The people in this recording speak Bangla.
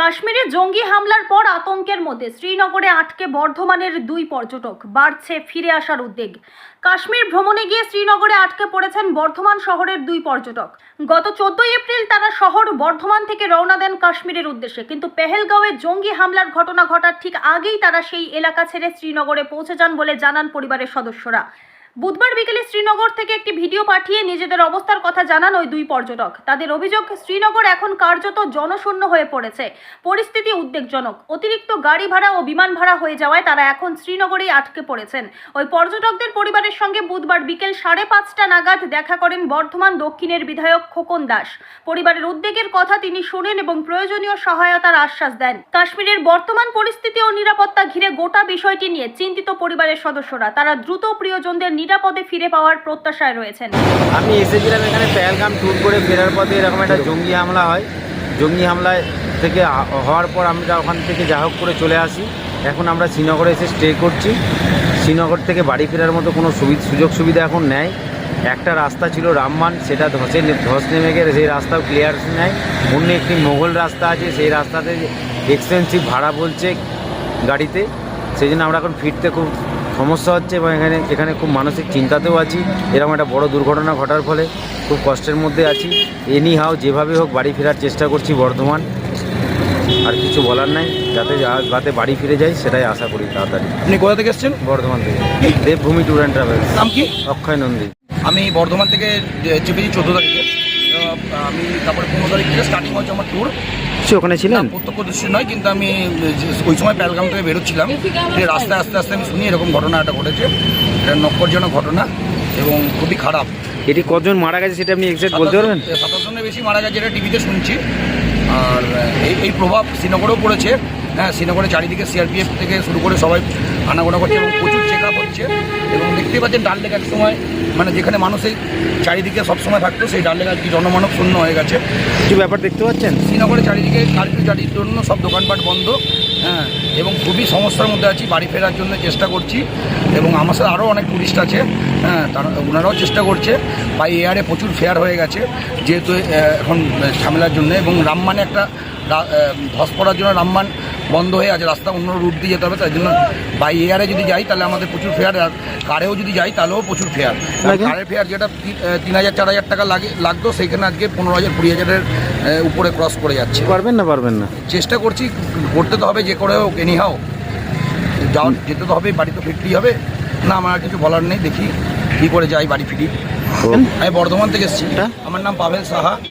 কাশ্মীরে জঙ্গি হামলার পর আতঙ্কের মধ্যে শ্রীনগরে আটকে বর্ধমানের দুই পর্যটক, বাড়ছে ফিরে আসার উদ্বেগ। কাশ্মীর ভ্রমণে গিয়ে শ্রীনগরে আটকে পড়েছেন বর্ধমান শহরের দুই পর্যটক। গত চোদ্দই এপ্রিল তারা শহর বর্ধমান থেকে রওনা দেন কাশ্মীরের উদ্দেশ্যে, কিন্তু পেহেলগাঁওয়ে জঙ্গি হামলার ঘটনা ঘটার ঠিক আগেই তারা সেই এলাকা ছেড়ে শ্রীনগরে পৌঁছে যান বলে জানান পরিবারের সদস্যরা। বুধবার বিকেলে শ্রীনগর থেকে একটি ভিডিও পাঠিয়ে নিজেদের অবস্থার কথা জানান ওই দুই পর্যটক। তাদের অভিযোগ, শ্রীনগর এখন কার্যত জনশূন্য হয়ে পড়েছে। পরিস্থিতি উদ্বেগজনক। অতিরিক্ত গাড়ি ভাড়া ও বিমান ভাড়া হয়ে যাওয়ায় তারা এখন শ্রীনগরেই আটকে পড়েছেন। ওই পর্যটকদের পরিবারের সঙ্গে বুধবার বিকেল সাড়ে পাঁচটা নাগাদ দেখা করেন বর্ধমান দক্ষিণের বিধায়ক খোকন দাস। পরিবারের উদ্বেগের কথা তিনি শোনেন এবং প্রয়োজনীয় সহায়তার আশ্বাস দেন। কাশ্মীরের বর্তমান পরিস্থিতি ও নিরাপত্তা ঘিরে গোটা বিষয়টি নিয়ে চিন্তিত পরিবারের সদস্যরা। তারা দ্রুত প্রিয়জনদের নিরাপদে ফিরে পাওয়ার প্রত্যাশায় রয়েছেন। আমি এসেছিলাম এখানে পেহেলগাম ট্যুর করে ফেরার পথে এরকম একটা জঙ্গি হামলা হয়। জঙ্গি হামলায় থেকে হওয়ার পর আমরা ওখান থেকে যা হোক করে চলে আসি। এখন আমরা শ্রীনগরে এসে স্টে করছি। শ্রীনগর থেকে বাড়ি ফেরার মতো কোনো সুযোগ সুবিধা এখন নেয় একটা রাস্তা ছিল রামমান, সেটা ধসে ধস নেমে গেলে সেই রাস্তাও ক্লিয়ার নেয় অন্য একটি মোগল রাস্তা আছে, সেই রাস্তাতে এক্সপেন্সিভ ভাড়া বলছে গাড়িতে। সেই জন্য আমরা এখন ফিরতে খুব সমস্যা হচ্ছে এবং এখানে এখানে খুব মানসিক চিন্তাতেও আছি। এরকম একটা বড় দুর্ঘটনা ঘটার ফলে খুব কষ্টের মধ্যে আছি। এনি হাও যেভাবে হোক বাড়ি ফেরার চেষ্টা করছি বর্ধমান। আর কিছু বলার নাই যাতে যাতে বাড়ি ফিরে যাই সেটাই আশা করি তাড়াতাড়ি। আপনি কোথা থেকে এসেছেন? বর্ধমান থেকে। Devbhumi tour and travels. নাম কি? অক্ষয় নন্দী। আমি বর্ধমান থেকে চেপেছি চোদ্দ তারিখে। আমি তারপরে পনেরো তারিখ থেকে স্টার্টিং হচ্ছে আমার ট্যুর ওখানে ছিলেন? প্রত্যক্ষ দৃশ্য নয় কিন্তু আমি ওই সময় প্যালগাম থেকে বেরোচ্ছিলাম। রাস্তায় আস্তে আস্তে আমি শুনি এরকম ঘটনা একটা ঘটেছে। এটা নক্করজনক ঘটনা এবং খুবই খারাপ। এটি কজন মারা গেছে সেটা আপনি এক্সাক্ট বলতে পারবেন? সাতাশ জনের বেশি মারা গেছে এটা টিভিতে শুনছি। আর এই এই প্রভাব শ্রীনগরেও পড়েছে। হ্যাঁ শ্রীনগরে চারিদিকে সিআরপিএফ থেকে শুরু করে সবাই আনাগোনা করছে এবং প্রচুর হচ্ছে। এবং দেখতে পাচ্ছেন ডাল লেক এক সময় মানে যেখানে মানুষ এই চারিদিকে সবসময় থাকতো সেই ডাল লেক আজকে জনমানব শূন্য হয়ে গেছে। কিছু ব্যাপার দেখতে পাচ্ছেন? শ্রীনগরে চারিদিকে কার্ফিউ জারির জন্য সব দোকানপাট বন্ধ হ্যাঁ এবং খুবই সমস্যার মধ্যে আছি বাড়ি ফেরার জন্য চেষ্টা করছি এবং আমার সাথে আরও অনেক টুরিস্ট আছে হ্যাঁ তারা ওনারাও চেষ্টা করছে। বাই এয়ারে প্রচুর ফেয়ার হয়ে গেছে যেহেতু এখন ঝামেলার জন্য এবং রামমানে একটা রা- আহ, ধস পড়ার জন্য রামমান বন্ধ হয়ে আছে রাস্তা অন্য রুট দিয়ে যেতে হবে তার জন্য বাই এয়ারে যদি যাই তাহলে আমাদের প্রচুর ফেয়ার আর কারেও যদি যাই তাহলেও প্রচুর ফেয়ার কারের ফেয়ার যেটা তিন হাজার চার হাজার টাকা লাগে লাগতো সেইখানে আজকে পনেরো হাজার কুড়ি হাজারের উপরে ক্রস করে যাচ্ছে। পারবেন না পারবেন না? চেষ্টা করছি করতে তো হবে যে করে হোক এনি হাও যাও যেতে তো হবে বাড়ি তো ফিরতেই হবে। না আমার আর কিছু বলার নেই দেখি কী করে যাই বাড়ি ফিরি। আমি বর্ধমান থেকে এসেছি। তা? আমার নাম পাভেল সাহা।